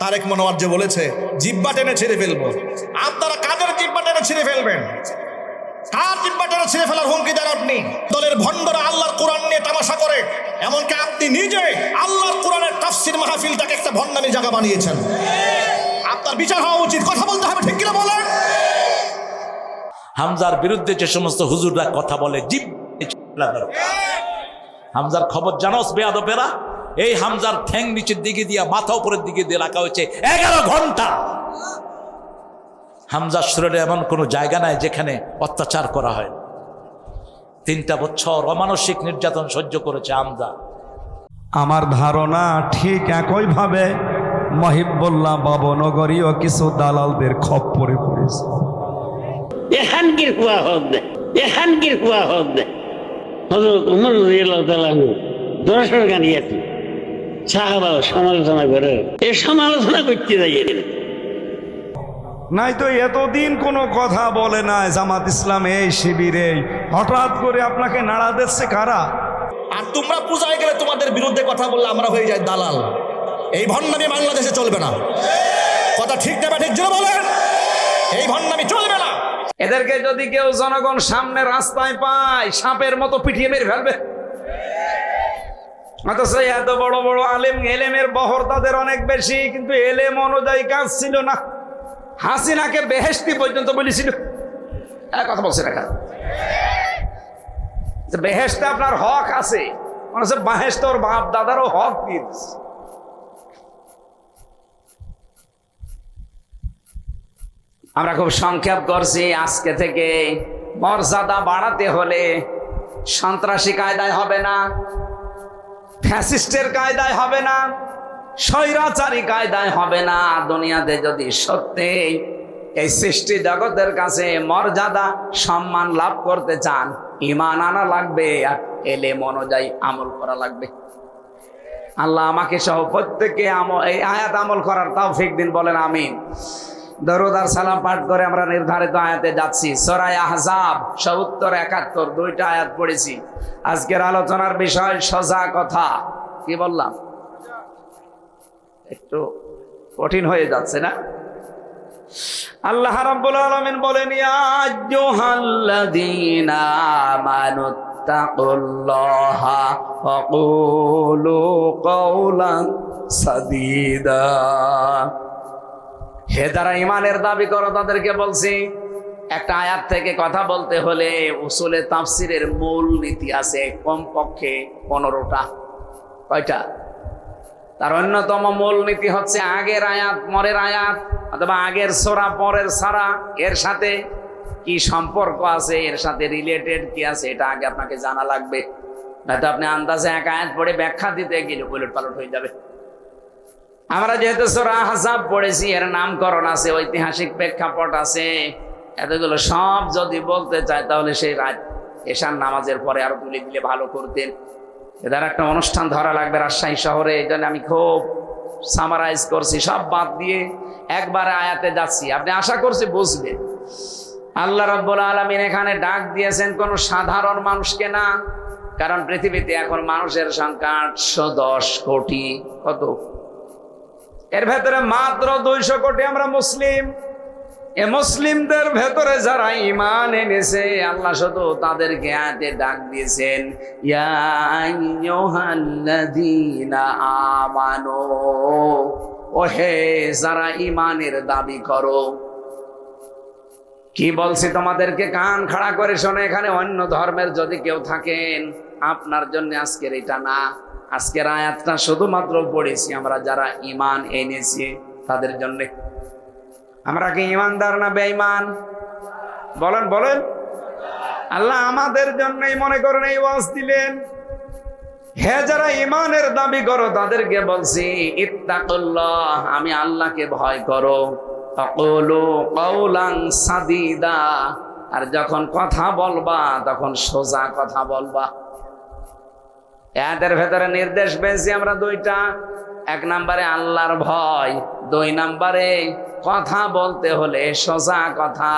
তারেক মনোয়ার যে বলেছে, জিব্বা টেনে ছিঁড়ে ফেলব। আপনারা কাদের জিব্বা টেনে ছিঁড়ে ফেলবেন? কার জিব্বা টেনে ছিঁড়ে ফেলার হুমকি দেন আপনি? দলের ভণ্ডরা আল্লাহর কোরআন নিয়ে তামাশা করে, এমনকি আপনি নিজে আল্লাহর কোরআনের তাফসির মাহফিলটাকে একটা ভণ্ডামি জায়গা বানিয়েছেন। আপনার বিচার হওয়া উচিত। কথা বলতে হবে, ঠিক কিনা বলেন? হামজার বিরুদ্ধে যে সমস্ত হুজুররা কথা বলে জিপ হামজার খবর জানোস বেয়াদপেরা এই হামজার ঠ্যাং নিচের দিকে দিয়া মাথা উপরের দিকে দিয়ে রাখা হয়েছে। এগারো ঘণ্টা। হামজার শরীরে এমন কোনো জায়গা নাই যেখানে অত্যাচার করা হয়। তিনটা বছর অমানসিক নির্যাতন সহ্য করেছে হামজা। আমার ধারণা ঠিক একইভাবে মহিবুল্লাহ বাবনগরীও কিছু দালালদের খপ্পরে পড়েছে। এখানকির হুয়া হক দেয় এখানকির হুয়া হক হজরত উমর রাদিয়াল্লাহু তাআলা দর্শন গানিয়েছে সাহাবা সমালোচনা করে। এ সমালোচনা করতে যাই নাই তো এতদিন কোনো কথা বলে নাই জামাত ইসলাম এই শিবিরে হঠাৎ করে আপনাকে নাড়া দিচ্ছে কারা? আর তোমরা পূজায় গেলে তোমাদের বিরুদ্ধে কথা বললে আমরা হয়ে যাই দালাল। এই ভণ্ডামি বাংলাদেশে চলবে না। কথা ঠিক নেবে ঠিক জোরে বলেন। এই ভণ্ডামি চলবে না। এদেরকে যদি কেউ জনগণ সামনে রাস্তায় পায় সাপের মতো পিটিয়ে মেরে ফেলবে। অথচ এত বড় বড় আলেম, এলেমের বহর তাদের অনেক বেশি, কিন্তু এলেম অনুযায়ী কাজ ছিল না। হাসিনাকে বেহেস্তি পর্যন্ত বলেছিল। এক কথা বলছে দেখা বেহেস্তে আপনার হক আছে। মনে হচ্ছে বাহেস্ত বাপ দাদারও হক দিয়ে আমরা খুব সংক্ষেপ করছি আজকে থেকে। মর্যাদা বাড়াতে হলে সন্ত্রাসী কায়দায় হবে না। ফ্যাসিস্টের কায়দায় হবে না, স্বৈরাচারী কায়দায় হবে না। দুনিয়াতে যদি সত্যি এই সৃষ্টি জগতের কাছে মর্যাদা, সম্মান লাভ করতে চান, ইমান আনা লাগবে আর এলে অনুযায়ী আমল করা লাগবে। আল্লাহ আমাকে সহ প্রত্যেককে আমল এই আয়াত আমল করার তাও দিন, বলেন আমিন। দরুদ আর সালাম পাঠ করে আমরা নির্ধারিত আয়াতে যাচ্ছি। সরাই আহজাব, সত্তর, একাত্তর, দুইটা আয়াত পড়েছি। আজকের আলোচনার বিষয় সোজা কথা। কি বললাম? একটু কঠিন হয়ে যাচ্ছে না? আল্লাহ রাব্বুল আলামিন বলেন, ইয়া আইয়ুহাল্লাযীনা আমানুত্তাকুল্লাহা ওয়াকুলু কওলান সাদীদা। হে যারা ইমানের দাবি করো, তাদেরকে বলছি, একটা আয়াত থেকে কথা বলতে হলে উসুলে তাফসিরের মূল নীতি আছে কমপক্ষে পনেরোটা। কয়টা? তার অন্যতম মূল নীতি হচ্ছে আগের আয়াত মরের আয়াত, অথবা আগের সোরা, পরের সারা। এর সাথে কি সম্পর্ক আছে? এর সাথে রিলেটেড কি আছে? এটা আগে আপনাকে জানা লাগবে। নয়তো আপনি আন্দাজে এক আয়াত পড়ে ব্যাখ্যা দিতে গেলে উলট পালট হয়ে যাবে। আমরা যেহেতু সোরা হাসাব পড়েছি, এর নামকরণ আছে, ঐতিহাসিক প্রেক্ষাপট আছে। এতগুলো সব যদি বলতে চায়, তাহলে সেই রাত এশার নামাজের পরে আরও তুলে দিলে ভালো করতেন। এদের একটা অনুষ্ঠান ধরা লাগবে রাজশাহী শহরে, এই জন্য আমি খুব সামারাইজ করছি। সব বাদ দিয়ে একবারে আয়াতে যাচ্ছি। আপনি আশা করছি বুঝবেন। আল্লাহ রব্বুল আলমিন এখানে ডাক দিয়েছেন, কোনো সাধারণ মানুষকে না, কারণ পৃথিবীতে এখন মানুষের সংখ্যা আটশো দশ কোটি। কত? এর ভেতরে মাত্র দুইশো কোটি আমরা মুসলিম। এ মুসলিমদের ভেতরে যারা ইমান এনেছে, আল্লাহ শুধু তাদেরকে আয়াতে ডাক দিয়েছেন, ইয়া আইয়ুহাল্লাযীনা ও হে যারা ইমানের দাবি করো। কি বলছি তোমাদেরকে? কান খাড়া করে শোনে, এখানে অন্য ধর্মের যদি কেউ থাকেন, আপনার জন্য আজকের এটা না। আজকের আয়াতটা শুধুমাত্র পড়েছি, আমরা যারা ইমান এনেছি, তাদের জন্য। আমরা কি ইমানদার না বেঈমান? বলেন বলেন। আল্লাহ আমাদের জন্যই মনে করেন এই ওয়াজ দিলেন। হে যারা ইমানের দাবি করো, তাদেরকে বলছি, ইত্তাকুল্লাহ, আমি আল্লাহকে ভয় করো। সাদিদা, আর যখন কথা বলবা, তখন সোজা কথা বলবা। এদের ভেতরে নির্দেশ পেয়েছি আমরা দুইটা। এক নম্বরে আল্লাহর ভয়, দুই নম্বরে কথা বলতে হলে সোজা কথা,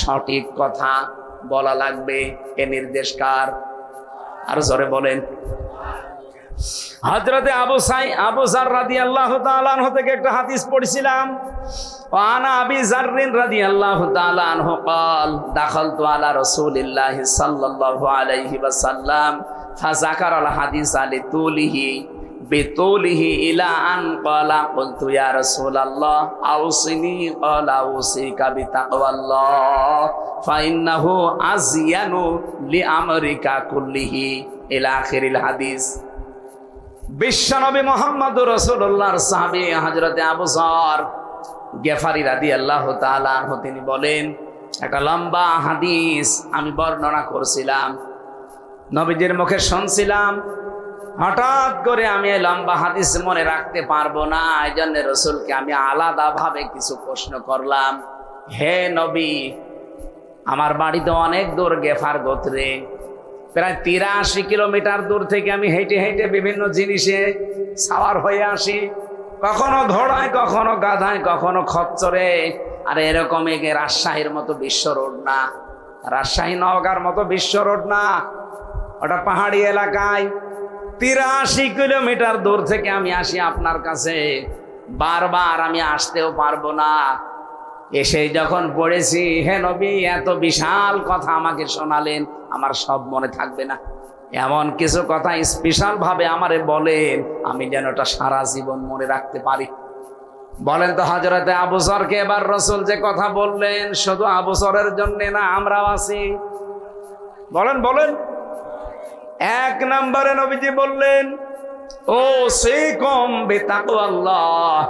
সঠিক কথা বলা লাগবে। এ নির্দেশ কার? আর জোরে বলেন। হজরতে আবু সাই, আবু জার রাদি আল্লাহ তালান থেকে একটা হাদিস পড়ছিলাম। আনা আবি জাররিন রাদি আল্লাহ তালান দাখল তো আলা রসুলিল্লাহ সাল্লাহ আলাইহি বাসাল্লাম ফাজাকার আল হাদিস আলি বেতলিহি ইলা আন কলা কুলতু ইয়া রাসূলুল্লাহ আউসিনি কলা উসিকা বিতাকওয়াল্লাহ ফাইন্নাহু আজিয়ানু লিআমরিকা কুল্লিহি ইলা আখিরিল হাদিস বিশ্বনবী মোহাম্মদ রসুল্লাহর সাহাবি হাজরতে আবু গেফারি রাদি আল্লাহ তালাহ তিনি বলেন, একটা লম্বা হাদিস আমি বর্ণনা করছিলাম। নবীজির মুখে শুনছিলাম, হঠাৎ করে আমি লম্বা হাদিস মনে রাখতে পারব না এই জন্য রসুলকে আমি আলাদাভাবে কিছু প্রশ্ন করলাম। হে নবী, আমার বাড়ি তো অনেক দূর গেফার গোত্রে, প্রায় তিরাশি কিলোমিটার দূর থেকে আমি হেঁটে হেঁটে বিভিন্ন জিনিসে সাওয়ার হয়ে আসি। কখনো ঘোড়ায় কখনো গাধায়, কখনো খচ্চরে, আর এরকম রাজশাহীর মতো বিশ্ব রোড না। রাজশাহী নওগাঁর মতো বিশ্ব রোড না। ওটা পাহাড়ি এলাকায়। তিরাশি কিলোমিটার দূর থেকে আমি আসি আপনার কাছে। বারবার আমি আসতেও পারব না। এসে যখন পড়েছি, হে নবী, এত বিশাল কথা আমাকে শোনালেন। আমার সব মনে থাকবে না। এমন কিছু কথা স্পেশাল ভাবে আমারে বলেন, আমি যেন ওটা সারা জীবন মনে রাখতে পারি। বলেন তো হজরতে আবুসরকে এবার রসুল যে কথা বললেন, শুধু আবুসরের জন্যে না, আমরাও আছি। বলেন বলেন। এক নম্বরে নবীজি বললেন, ও সে কম বেতাকো আল্লাহ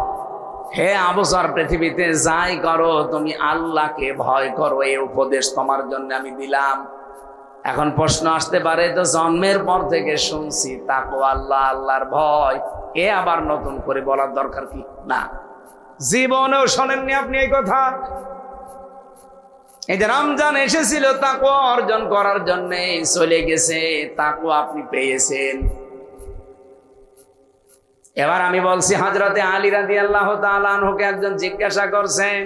হে আবসার পৃথিবীতে যাই করো, তুমি আল্লাহকে ভয় করো, এই উপদেশ তোমার জন্য আমি দিলাম। এখন প্রশ্ন আসতে পারে তো জন্মের পর থেকে শুনছি তাকো আল্লাহ আল্লাহর ভয়। এ আবার নতুন করে বলার দরকার কি? না। জীবনেও শোনেননি আপনি এই কথা। এই যে রমজান এসেছিল তাকো অর্জন করার জন্য চলে গেছে। তাকো আপনি পেয়েছেন। এবার আমি বলছি হাজরাতে আলী রাদি আল্লাহ তালকে একজন জিজ্ঞাসা করছেন,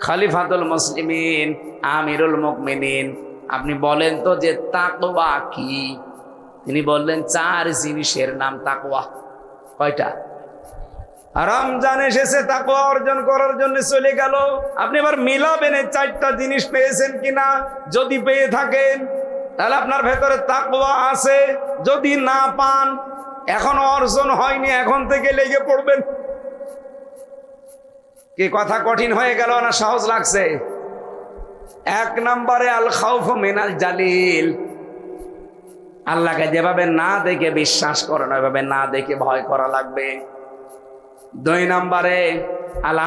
খালিফাতুল মুসলিমিন, আমিরুল মুকমিনিন আপনি বলেন তো যে তাকওয়া কি? তিনি বললেন, চার জিনিসের নাম তাকওয়া। কয়টা? রমজান এসেছে, তাকওয়া অর্জন করার জন্য চলে গেল। আপনি এবার মিলাবেন এই চারটা জিনিস পেয়েছেন কিনা? যদি পেয়ে থাকেন, তাহলে আপনার ভেতরে তাকওয়া আছে। যদি না পান, এখন অর্জন হয়নি, এখন থেকে লেগে পড়বেন। কি কথা কঠিন হয়ে গেল না সহজ লাগছে? এক নম্বরে আল খাউফ মিনাল জালিল। আল্লাহকে যেভাবে না দেখে বিশ্বাস করেন, ওইভাবে না দেখে ভয় করা লাগবে। দুই নম্বরে, আল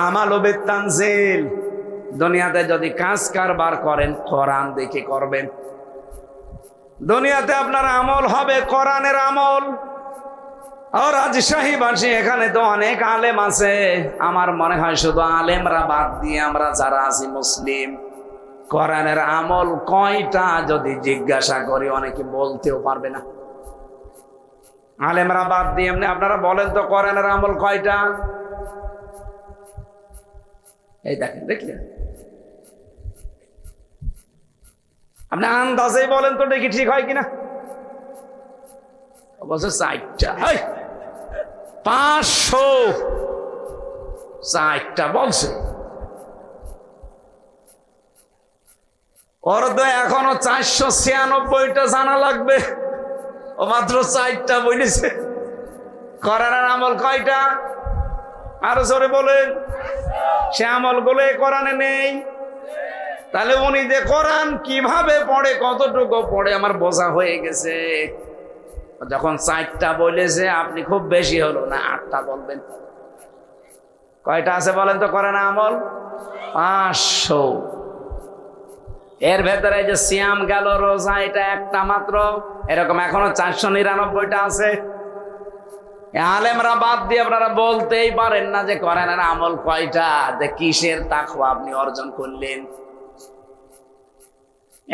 দুনিয়াতে যদি কাজ কারবার করেন, কোরআন দেখে করবেন। দুনিয়াতে আপনার আমল হবে কোরআনের আমল। আর রাজশাহী বাসী এখানে তো অনেক আলেম আছে। আমার মনে হয় শুধু আলেমরা বাদ দিয়ে আমরা যারা আছি মুসলিম, কোরআনের আমল কয়টা যদি জিজ্ঞাসা করি অনেকে বলতেও পারবে না। আলেমরা বাদ দিয়ে এমনি আপনারা বলেন তো কোরআনের আমল কয়টা? এই দেখেন, দেখলেন? আপনি আন্দাজেই বলেন তো দেখি ঠিক হয় কিনা? বলছে চারটা পাঁচশো চারটা বলছে। ওর তো এখনও চারশো ছিয়ানব্বইটা জানা লাগবে। ও মাত্র চারটা বলেছে করার আমল কয়টা? আরও জোরে বলেন। সে আমলগুলো কোরআনে নেই। তাহলে উনি যে কোরআন কীভাবে পড়ে, কতটুকু পড়ে, আমার বোঝা হয়ে গেছে। যখন চারটা বলেছে, আপনি খুব বেশি হলো না, আটটা বলবেন। কয়টা আছে বলেন তো করে না আমল? পাঁচশো। এর ভেতরে যে সিয়াম গেল, রোজা, এটা একটা মাত্র। এরকম এখনও চারশো নিরানব্বইটা আছে। আলেমরা বাদ দিয়ে আপনারা বলতেই পারেন না যে করেন আমল কয়টা? যে কিসের তাকওয়া আপনি অর্জন করলেন?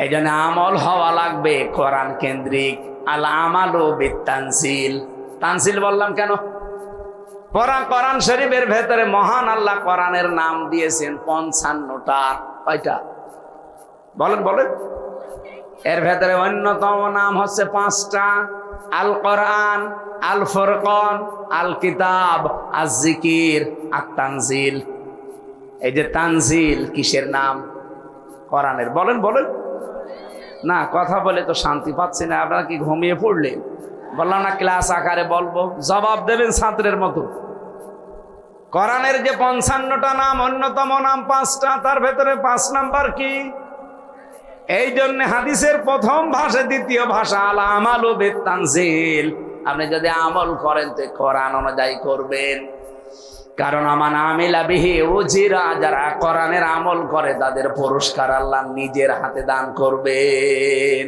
এই জন্য আমল হওয়া লাগবে কোরআন কেন্দ্রিক। আল আমাল ও তানসিল তানসিল বললাম কেন? কোরআন কোরআন শরীফের ভেতরে মহান আল্লাহ কোরআনের নাম দিয়েছেন পঞ্চান্নটা। কয়টা? বলেন বলেন। এর ভেতরে অন্যতম নাম হচ্ছে পাঁচটা। আল কোরআন আল ফরকন আল কিতাব আজ জিকির আর তানজিল এই যে তানজিল কিসের নাম? কোরআনের। বলেন বলেন। না, কথা বলে তো শান্তি পাচ্ছি না, আপনারা কি ঘুমিয়ে পড়লেন? বললাম না, ক্লাস আকারে বলব। জবাব দেবেন ছাত্রের মতো। কোরআনের যে পঞ্চান্নটা নাম, অন্যতম নাম পাঁচটা, তার ভেতরে পাঁচ নাম্বার কি? এই জন্য হাদিসের প্রথম ভাষা, দ্বিতীয় ভাষা, আলা আমাল বেতানজিল। আপনি যদি আমল করেন, তো কোরআন অনুযায়ী করবেন। কারণ আমার আমিলা বিহি উজিরা, যারা কোরআনের আমল করে, তাদের পুরস্কার আল্লাহ নিজের হাতে দান করবেন।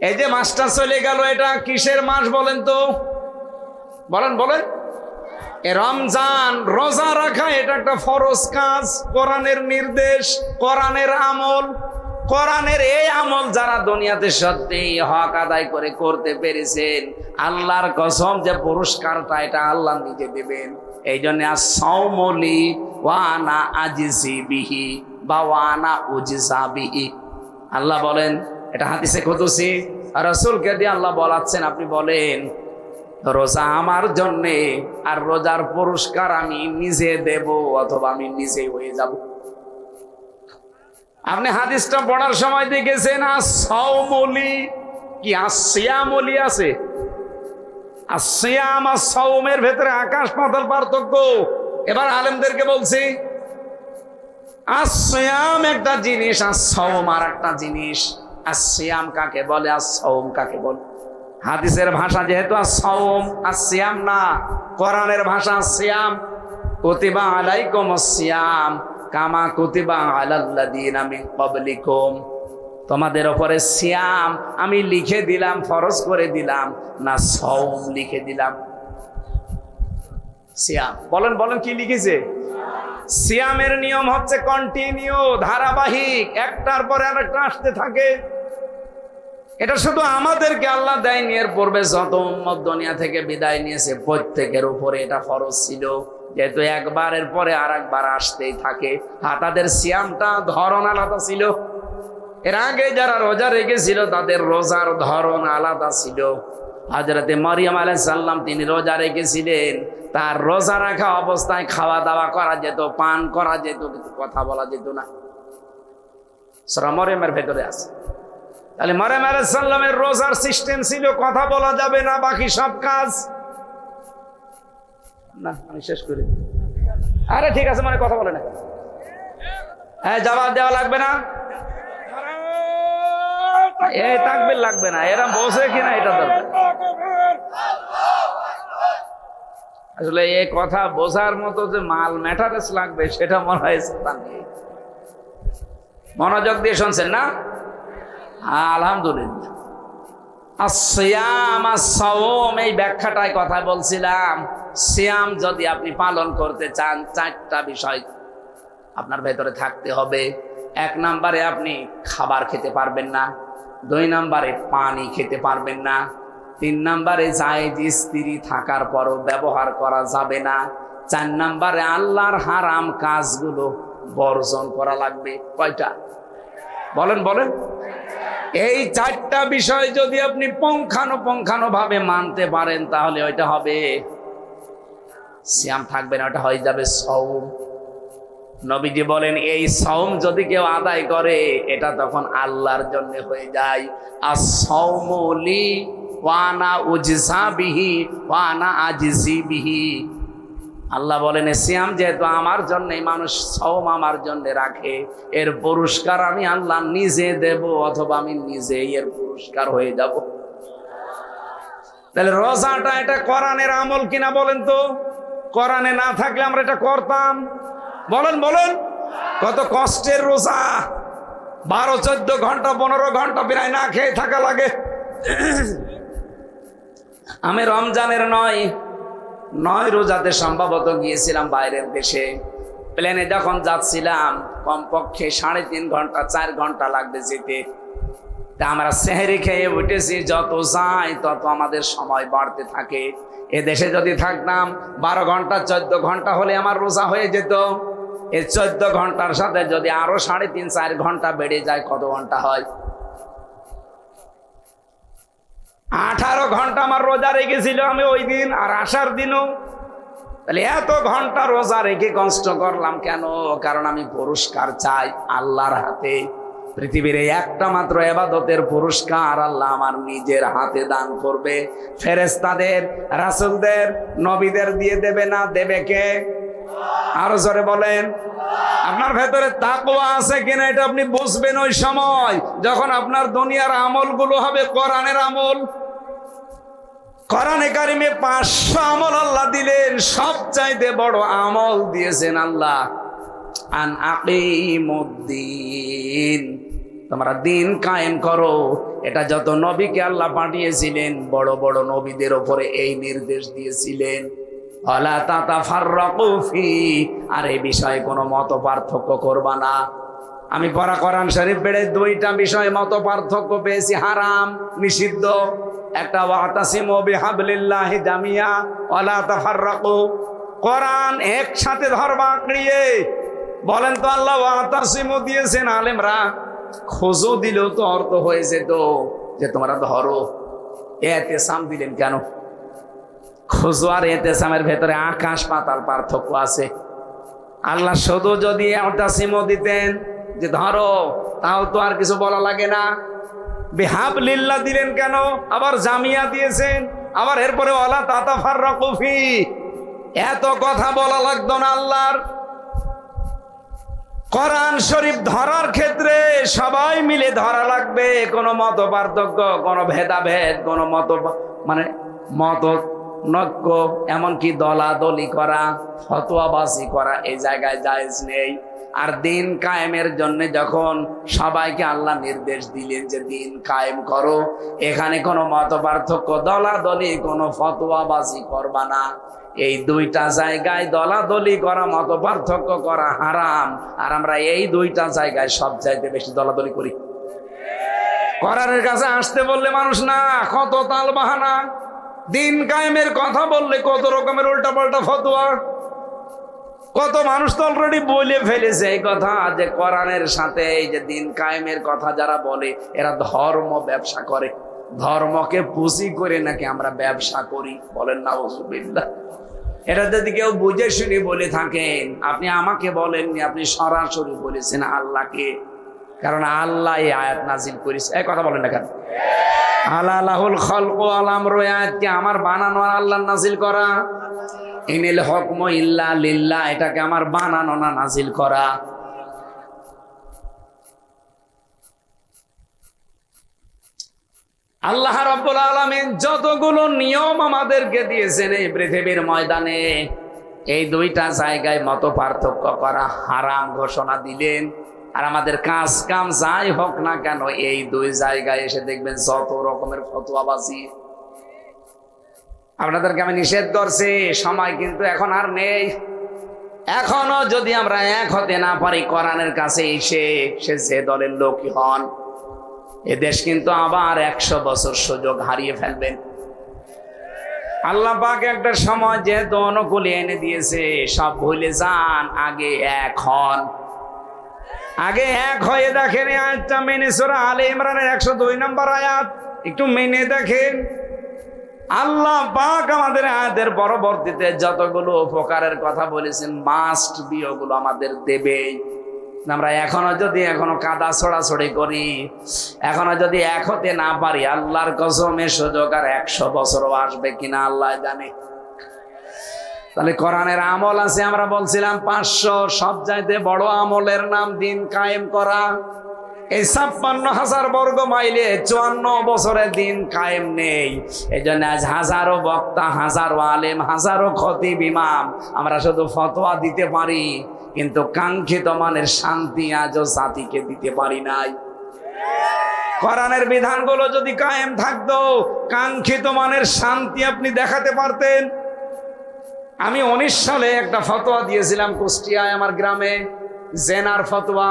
এই যে মাসটা চলে গেল, এটা কিসের মাস বলেন তো? বলেন বলেন। এ রমজান, রোজা রাখা, এটা একটা ফরজ কাজ, কোরআনের নির্দেশ, কোরআনের আমল। কোরআনের এই আমল যারা দুনিয়াতে সত্যি হক আদায় করে করতে পেরেছেন, আল্লাহর কসম যে পুরস্কারটা এটা আল্লাহ নিজে দেবেন। এই জন্য সৌমলি ওয়ানা আজিজি বিহি বা ওয়ানা উজিজা বিহি। আল্লাহ বলেন, এটা হাদিসে কুদুসি। রসুলকে দিয়ে আল্লাহ বলাচ্ছেন, আপনি বলেন, রোজা আমার জন্যে আর রোজার পুরস্কার আমি নিজে দেব অথবা আমি নিজে হয়ে যাব। আপনি হাদিসটা পড়ার সময় দেখেছেন? আর সৌমলি। কি আসিয়ামলি আছে? আসিয়াম আর সৌমের ভেতরে আকাশ পাতাল পার্থক্য। এবার আলেমদেরকে বলছি আসিয়াম একটা জিনিস আর সৌম আর একটা জিনিস। আসিয়াম কাকে বলে আর সৌম কাকে বলে? হাদিসের ভাষা যেহেতু আর সৌম আর সিয়াম না, কোরআনের ভাষা সিয়াম। কুতিবা আলাইকুম সিয়াম। কামা কুতিবা আলাল্লাযিনা মিন ক্বাবলিকুম। তোমাদের ওপরে সিয়াম আমি লিখে দিলাম, ফরজ করে দিলাম, না সৌম লিখে দিলাম। সিয়াম। বলেন বলেন কি লিখেছে? সিয়ামের নিয়ম হচ্ছে কন্টিনিউ ধারাবাহিক, একটার পরে আরেকটা আসতে থাকে। এটা শুধু আমাদেরকে আল্লাহ দেয়নি, এর পূর্বে যত উম্মত দুনিয়া থেকে বিদায় নিয়েছে, প্রত্যেকের উপরে এটা ফরজ ছিল। যেহেতু একবারের পরে আর একবার আসতেই থাকে। হ্যাঁ তাদের সিয়ামটা ধরন আলাদা ছিল। এর আগে যারা রোজা রেখেছিল, তাদের রোজার ধরন আলাদা ছিল। হাজরতে মরিয়াম আলাইসাল্লাম তিনি রোজা রেখেছিলেন। তার রোজা রাখা অবস্থায় খাওয়া দাওয়া করা যেত, পান করা যেত, কিন্তু কথা বলা যেত না। মরিয়ামের ভেতরে আছে। তাহলে মারাম আলাইসাল্লামের রোজার সিস্টেম ছিল, কথা বলা যাবে না, বাকি সব কাজ না, আমি শেষ করি। আরে ঠিক আছে মানে কথা বলে না। হ্যাঁ জবাব দেওয়া লাগবে না? এ, তাকবির লাগবে না। এরা বসে কিনা এটা দরকার আসলে এই কথা বোঝার মতো যে মাল ম্যাটারেস লাগবে, সেটা মনে হয় মনোযোগ দিয়ে শুনছেন না? আলহামদুলিল্লাহ। আসিয়াম আসওম এই ব্যাখ্যাটায় কথা বলছিলাম। সিয়াম যদি আপনি পালন করতে চান, চারটা বিষয় আপনার ভেতরে থাকতে হবে। এক নম্বরে আপনি খাবার খেতে পারবেন না। দুই নম্বরে পানি খেতে পারবেন না। তিন নম্বরে জায়েজ স্ত্রী থাকার পরও ব্যবহার করা যাবে না। চার নম্বরে আল্লাহর হারাম কাজগুলো বর্জন করা লাগবে। কয়টা? বলেন বলেন। এই চারটা বিষয় যদি আপনি পঙ্খানো ভাবে মানতে পারেন, তাহলে ওইটা হবে শ্যাম থাকবে না ওটা হয়ে যাবে সৌম নবীজি বলেন, এই সৌম যদি কেউ আদায় করে, এটা তখন আল্লাহর জন্য হয়ে যায়। আর সৌমলি ওয়ানা উজসা বিহি ওয়ানা আজিজি বিহি। আল্লাহ বলেন সিয়াম যেহেতু আমার জন্য মানুষ সৌম আমার জন্য রাখে, এর পুরস্কার আমি আল্লাহ নিজে দেব অথবা আমি নিজেই এর পুরস্কার হয়ে যাব। তাহলে রোজাটা এটা কোরআনের আমল কিনা বলেন তো? কোরআনে না থাকলে আমরা এটা করতাম? বলেন বলেন। কত কষ্টের রোজা। বারো, চোদ্দ ঘণ্টা, পনেরো ঘণ্টা প্রায় না খেয়ে থাকা লাগে। আমি রমজানের নয় নয় রোজাতে সম্ভবত গিয়েছিলাম বাইরের দেশে। প্লেনে যখন যাচ্ছিলাম, কমপক্ষে সাড়ে তিন ঘণ্টা, চার ঘণ্টা লাগবে যেতে। তা আমরা সেহেরি খেয়ে উঠেছি, যত যাই, তত আমাদের সময় বাড়তে থাকে। এ দেশে যদি থাকতাম, বারো ঘণ্টা, চোদ্দ ঘণ্টা হলে আমার রোজা হয়ে যেত। এই চোদ্দ ঘণ্টার সাথে যদি আরও সাড়ে তিন, চার ঘণ্টা বেড়ে যায়, কত ঘণ্টা হয়? আঠারো ঘণ্টা আমার রোজা রেখেছিল আমি ওই দিন আর আসার দিনও। তাহলে এত ঘণ্টা রোজা রেখে কষ্ট করলাম কেন? কারণ আমি পুরস্কার চাই আল্লাহর হাতে। পৃথিবীর এই একটা মাত্র এবাদতের পুরস্কার আল্লাহ আমার নিজের হাতে দান করবে। ফেরেস্তাদের রাসুলদের, নবীদের দিয়ে দেবে না, দেবে কে? আরও জোরে বলেন। আপনার ভেতরে তাকওয়া আছে কিনা এটা আপনি বুঝবেন ওই সময়, যখন আপনার দুনিয়ার আমলগুলো হবে কোরআনের আমল। কোরআনে কারিমে পাঁচশো আমল আল্লাহ দিলেন, সবচাইতে বড় আমল দিয়েছেন আল্লাহ। আন আকিমুদ্দিন। তোমরা দিন কায়েম করো। এটা যত নবীকে আল্লাহ পাঠিয়েছিলেন, বড় বড় নবীদের ওপরে এই নির্দেশ দিয়েছিলেন। আর এই বিষয়ে কোনো মত পার্থক্য করবা না। আমি পড়া কোরআন শরীফ বেড়ে দুইটা বিষয়ে মত পার্থক্য পেয়েছি। হারাম, নিষিদ্ধ। একটা ওয়াতাসিমু বিহাবলিল্লাহি জামিয়া, ওয়ালা তাফাররাকু। কোরআন একসাথে ধরবা আঁকড়িয়ে। বলেন তো আল্লাহ, ওয়াতাসিমু দিয়েছেন আলেমরা। খোঁজও দিলেও তো অর্থ হয়েছে তো যে তোমরা ধরো। এতে সাম দিলেন কেন? খোঁজো আর এতেসামের ভেতরে আকাশ পাতাল পার্থক্য আছে। আল্লাহ শুধু যদি একটা সিমো দিতেন যে ধরো, তাও তো আর কিছু বলা লাগে না। বেহাব লিল্লা দিলেন কেন? আবার জামিয়া দিয়েছেন। আবার এরপরে ওলা তাতা ফার কফি এত কথা বলা লাগতো না আল্লাহর। কোরআন শরীফ ধরার ক্ষেত্রে সবাই মিলে ধরা লাগবে। কোনো মত পার্থক্য কোনো ভেদাভেদ, কোনো মত মানে মত নক্য এমনকি দলাদলি করা, ফতোয়াবাজি করা এই জায়গায় জায়েজ নেই। আর দিন কায়েমের জন্য যখন সবাইকে আল্লাহ নির্দেশ দিলেন যে দিন কায়েম করো, এখানে কোনো মত পার্থক্য দলাদলি, কোনো ফতোয়াবাজি করবা না। এই দুইটা জায়গায় দলাদলি করা মত পার্থক্য করা হারাম। আর আমরা এই দুইটা জায়গায় সব চাইতে বেশি দলাদলি করি। করারের কাছে আসতে বললে মানুষ, না, কত তাল বাহানা দিন কায়েমের কথা বললে কত রকমের উল্টা পাল্টা ফতোয়া? কত মানুষ তো অলরেডি বলে ফেলেছে এই কথা যে কোরআনের সাথে এই যে দিন কায়েমের কথা যারা বলে, এরা ধর্ম ব্যবসা করে। ধর্মকে পুঁজি করে নাকি আমরা ব্যবসা করি? বলেন না ওসুবিল্লা এটা যদি কেউ বুঝে শুনে বলে থাকেন, আপনি আমাকে বলেননি, আপনি সরাসরি বলেছেন আল্লাহকে। কারণ আল্লাহ এই আয়াত নাজিল করেছে। এই কথা বলেন না কেন? আলাহুল খলক আলাম রয়াতকে আমার বানানো আর আল্লাহ নাজিল করা? ইনিল হকম ইল্লা লিল্লা এটাকে আমার বানানো না নাজিল করা? আল্লাহ রাব্বুল আলামিন যতগুলো নিয়ম আমাদেরকে দিয়েছেন এই পৃথিবীর ময়দানে, এই দুইটা জায়গায় মত পার্থক্য করা হারাম ঘোষণা দিলেন। আর আমাদের কাজ কাম যাই হোক না কেন, এই দুই জায়গায় এসে দেখবেন যত রকমের ফতোয়াবাজি আপনাদেরকে আমি নিষেধ করছি, সময় কিন্তু এখন আর নেই। এখনও যদি আমরা এক হতে না পারি, কোরআনের কাছে এসে সে যে দলের লোকই হন, এ দেশ কিন্তু আবার একশো বছর সুযোগ হারিয়ে ফেলবেন। আল্লাহ একটা সময় যেহেতু অনুকূলে এনে দিয়েছে, সব ভুলে যান, আগে এক হন। আগে এক হয়ে দেখেন আয়াতটা মেনে সোরা আলে ইমরানের একশো দুই নম্বর আয়াত। একটু মেনে দেখেন। আল্লাহ পাক আমাদের আয়াতের পরবর্তীতে যতগুলো উপকারের কথা বলেছেন মাস্ট বি ওগুলো আমাদের দেবেই আমরা এখনও যদি এখনও কাদা ছড়াছড়ি করি, এখনও যদি এক হতে না পারি, আল্লাহর কসমে সুযোগ আর একশো বছরও আসবে কিনা আল্লাহ জানে। তাহলে কোরআনের আমল আছে, আমরা বলছিলাম পাঁচশো সব চাইতে বড় আমলের নাম দিন কায়েম করা। এই ছাপ্পান্ন হাজার বর্গ মাইলে চুয়ান্ন বছরের দিন কায়েম নেই। এই জন্য আজ হাজারো বক্তা, হাজারো আলেম, হাজারো ক্ষতি ইমাম, আমরা শুধু ফতোয়া দিতে পারি, কিন্তু কাঙ্ক্ষিত মানের শান্তি আজও সাথীকে দিতে পারি নাই। কোরআনের বিধানগুলো যদি কায়েম থাকতো, কাঙ্ক্ষিত মানের শান্তি আপনি দেখাতে পারতেন। আমি উনিশ সালে একটা ফতোয়া দিয়েছিলাম কুষ্টিয়ায় আমার গ্রামে, জেনার ফতোয়া।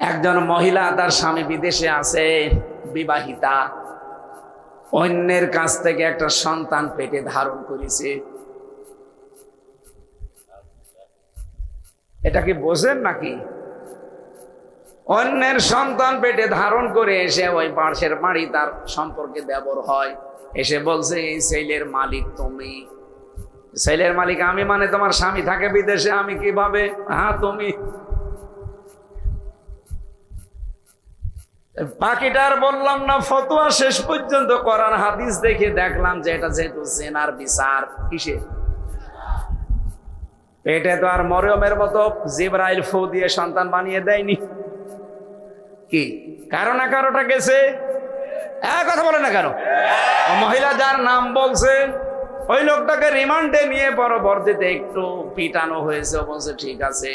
একজন মহিলা তার স্বামী বিদেশে আছে, বিবাহিতা। অন্যের কাছ থেকে একটা সন্তান পেটে ধারণ করেছে। এটা কি বোঝেন নাকি? অন্যের সন্তান পেটে ধারণ করে এসে ওই পাশের বাড়ি তার সম্পর্কে দেবর হয়। এসে বলছে, এই ছেলের মালিক তুমি। ছেলের মালিক, আমি মানে তোমার স্বামী থাকে বিদেশে, আমি কীভাবে? হ্যাঁ তুমি। বাকিটার বললাম না, ফতোয়া শেষ পর্যন্ত করার হাদিস দেখে দেখলাম যে এটা যেহেতু জেনার বিচার কিসে পেটে তো আর মরিয়মের মতো জিব্রাইল ফু দিয়ে সন্তান বানিয়ে দেয়নি। কি? কারও না কারোটা গেছে? এক কথা বলে না কেন? মহিলা যার নাম বলছে ওই লোকটাকে রিমান্ডে নিয়ে পরবর্তীতে একটু পিটানো হয়েছে। বলছে, ঠিক আছে,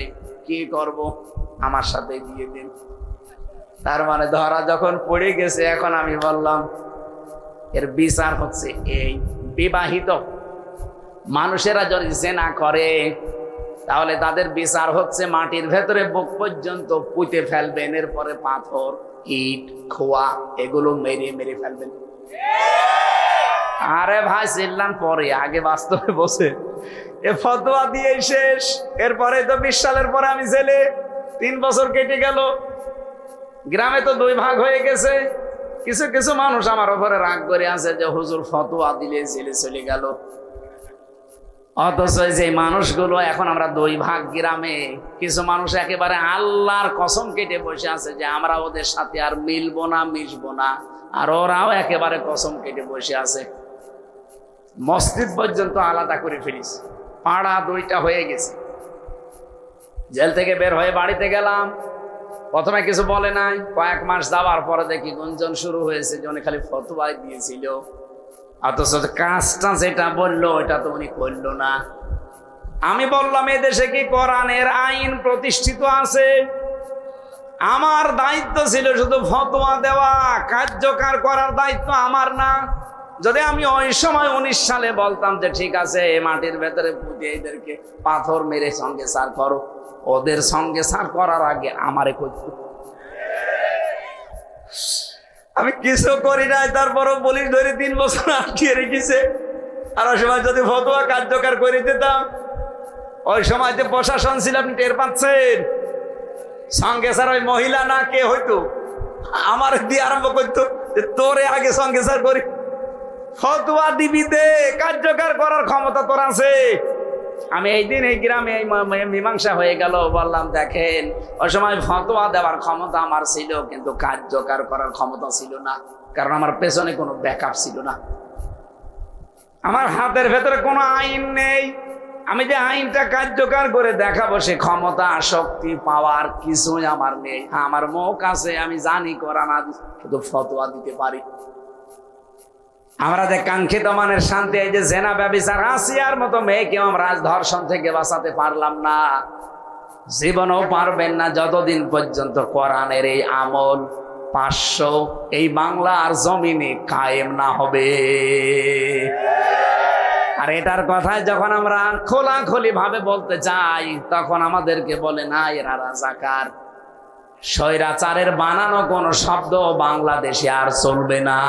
কি করব? আমার সাথে দিয়ে দিন। তার মানে ধরা যখন পড়ে গেছে, এখন আমি বললাম, এর বিচার হচ্ছে এই বিবাহিত মানুষেরা যদি জেনা করে, তাহলে তাদের বিচার হচ্ছে মাটির ভেতরে বুক পর্যন্ত পুঁতে ফেলবেন। এরপরে পাথর, ইট, খোয়া, এগুলো মেরে মেরে ফেলবেন। আরে ভাই, চিল্লান পরে, আগে বাস্তবে বসে। এ ফতোয়া দিয়ে শেষ। এরপরে তো বিশ সালের পরে আমি জেলে। তিন বছর কেটে গেল। গ্রামে তো দুই ভাগ হয়ে গেছে। কিছু কিছু মানুষ আমার উপরে রাগ করে আছে যে, হুজুর, ফতোয়া দিলে জেলে চলে গেল। অথচ যে মানুষগুলো এখন আমরা দুই ভাগ গ্রামে, কিছু মানুষ একেবারে আল্লাহর কসম কেটে বসে আছে যে, আমরা ওদের সাথে আর মিলবো না, মিশবো না। আর ওরাও একেবারে কসম কেটে বসে আছে। মসজিদ পর্যন্ত আলাদা করে ফেলিস। পাড়া দুইটা হয়ে গেছে। জেল থেকে বের হয়ে বাড়িতে গেলাম। প্রথমে কিছু বলে নাই। কয়েক মাস যাওয়ার পরে দেখি গুঞ্জন শুরু হয়েছে যে উনি খালি ফতুয়াই দিয়েছিল। অথচ কাজটা যেটা বলল ওটা তো উনি করল না। আমি বললাম, এ দেশে কি কোরআনের আইন প্রতিষ্ঠিত আছে? আমার দায়িত্ব ছিল শুধু ফতোয়া দেওয়া। কার্যকর করার দায়িত্ব আমার না। যদি আমি ওই সময় উনিশ সালে বলতাম যে ঠিক আছে এ মাটির ভেতরে পুঁতে এদেরকে পাথর মেরে সঙ্গে সার করো, ওদের সঙ্গে সার করার আগে আমারে করতো আমি কিছু করি নাই, তারপরও পুলিশ ধরে তিন বছর আটকিয়ে রেখেছে। আর ওই সময় যদি ফতোয়া কার্যকর করে দিতাম, ওই সময় যে প্রশাসন ছিল, আপনি টের পাচ্ছেন? সঙ্গে স্যার ওই মহিলা না, কে হইতো? আমার দিয়ে আরম্ভ করতো তোরে আগে সঙ্গে স্যার করি। ফতুয়া দিবি দে কার্যকর করার ক্ষমতা তোর আছে। আমি এই দিন এই গ্রামে মীমাংসা হয়ে গেল বললাম দেখেন ওই সময় ফতোয়া দেওয়ার ক্ষমতা আমার ছিল কিন্তু কার্যকর করার ক্ষমতা ছিল না কারণ আমার পেছনে কোনো ব্যাকআপ ছিল না। আমার হাতের ভেতরে কোনো আইন নেই। আমি যে আইনটা কার্যকর করে দেখাবো সে ক্ষমতা শক্তি পাওয়ার কিছুই আমার নেই। আমার মুখ আছে আমি জানি হাদিস, শুধু ফতোয়া দিতে পারি। আমরা যে কাঙ্ক্ষিত মানের শান্তি, এই যে জেনা ব্যবচার আসিয়ার মতো মেয়েকে আমরা ধর্ষণ থেকে বাঁচাতে পারলাম না। জীবনও পারবেন না যতদিন পর্যন্ত কোরআনের এই আমল পাঁচশো, এই বাংলা আর জমিনে কায়েম না হবে। আর এটার কথায় যখন আমরা খোলাখুলি ভাবে বলতে চাই, তখন আমাদেরকে বলে, না, এরা রাজাকার। স্বৈরাচারের বানানো কোন শব্দ বাংলাদেশে আর চলবে না।